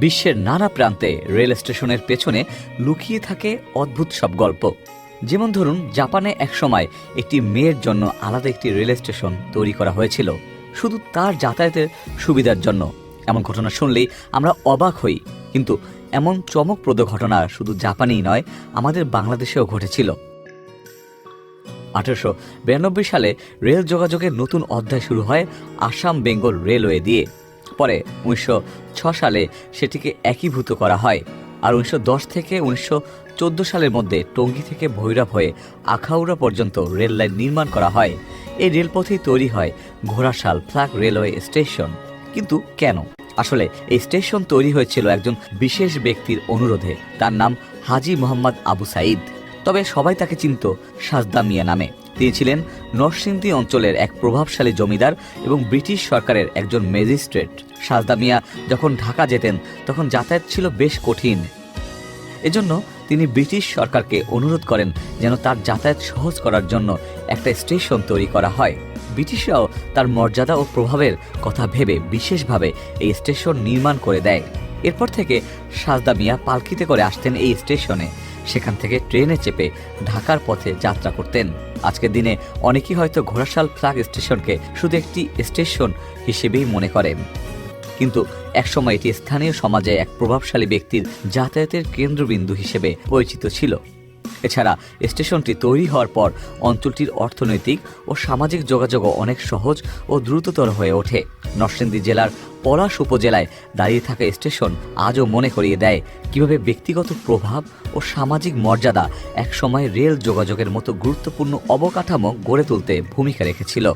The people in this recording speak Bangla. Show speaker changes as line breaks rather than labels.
বিশ্বের নানা প্রান্তে রেল স্টেশনের পেছনে লুকিয়ে থাকে অদ্ভুত সব গল্প। যেমন ধরুন, জাপানে একসময় একটি মেয়ের জন্য আলাদা একটি রেল স্টেশন তৈরি করা হয়েছিল। শুধু তার যাতায়াতের সুবিধার জন্য। এমন ঘটনা শুনলেই আমরা অবাক হই। কিন্তু এমন চমকপ্রদ ঘটনা শুধু জাপানেই নয়, আমাদের বাংলাদেশেও ঘটেছিল। আঠারোশো বিরানব্বই সালে রেল যোগাযোগের নতুন অধ্যায় শুরু হয় আসাম বেঙ্গল রেলওয়ে দিয়ে। পরে উনিশশো সালে সেটিকে একীভূত করা হয় আর উনিশশো দশ থেকে উনিশশো চোদ্দ সালের মধ্যে টঙ্গী থেকে ভৈরব হয়ে আখাউড়া পর্যন্ত রেল লাইন নির্মাণ করা হয়। এই রেলপথেই তৈরি হয় ঘোড়াশাল ফ্ল্যাগ রেলওয়ে স্টেশন। কিন্তু কেন? আসলে এই স্টেশন তৈরি হয়েছিল একজন বিশেষ ব্যক্তির অনুরোধে। তার নাম হাজি মোহাম্মদ আবু সাইদ তবে সবাই তাকে চিনত সাজদা মিয়া নামে। তিনি ছিলেন নরসিংদী অঞ্চলের এক প্রভাবশালী জমিদার এবং ব্রিটিশ সরকারের একজন ম্যাজিস্ট্রেট। সাজদা মিয়া যখন ঢাকা যেতেন, তখন যাতায়াত ছিল বেশ কঠিন। এজন্য তিনি ব্রিটিশ সরকারকে অনুরোধ করেন যেন তার যাতায়াত সহজ করার জন্য একটা স্টেশন তৈরি করা হয়। ব্রিটিশরাও তার মর্যাদা ও প্রভাবের কথা ভেবে বিশেষভাবে এই স্টেশন নির্মাণ করে দেয়। এরপর থেকে সাজদা মিয়া পালকিতে করে আসতেন এই স্টেশনে। সেখান থেকে ট্রেনে চেপে ঢাকার পথে যাত্রা করতেন। আজকের দিনে অনেকেই হয়তো ঘোড়াশাল ফ্লাগ স্টেশনকে শুধু একটি স্টেশন হিসেবেই মনে করেন। কিন্তু একসময় এটি স্থানীয় সমাজে এক প্রভাবশালী ব্যক্তির যাতায়াতের কেন্দ্রবিন্দু হিসেবে পরিচিত ছিল। এছাড়া স্টেশনটি তৈরি হওয়ার পর অঞ্চলটির অর্থনৈতিক ও সামাজিক যোগাযোগও অনেক সহজ ও দ্রুততর হয়ে ওঠে। নরসিংদী জেলার পলাশ উপজেলায় দাঁড়িয়ে থাকা স্টেশন আজও মনে করিয়ে দেয় কীভাবে ব্যক্তিগত প্রভাব ও সামাজিক মর্যাদা একসময় রেল যোগাযোগের মতো গুরুত্বপূর্ণ অবকাঠামো গড়ে তুলতে ভূমিকা রেখেছিল।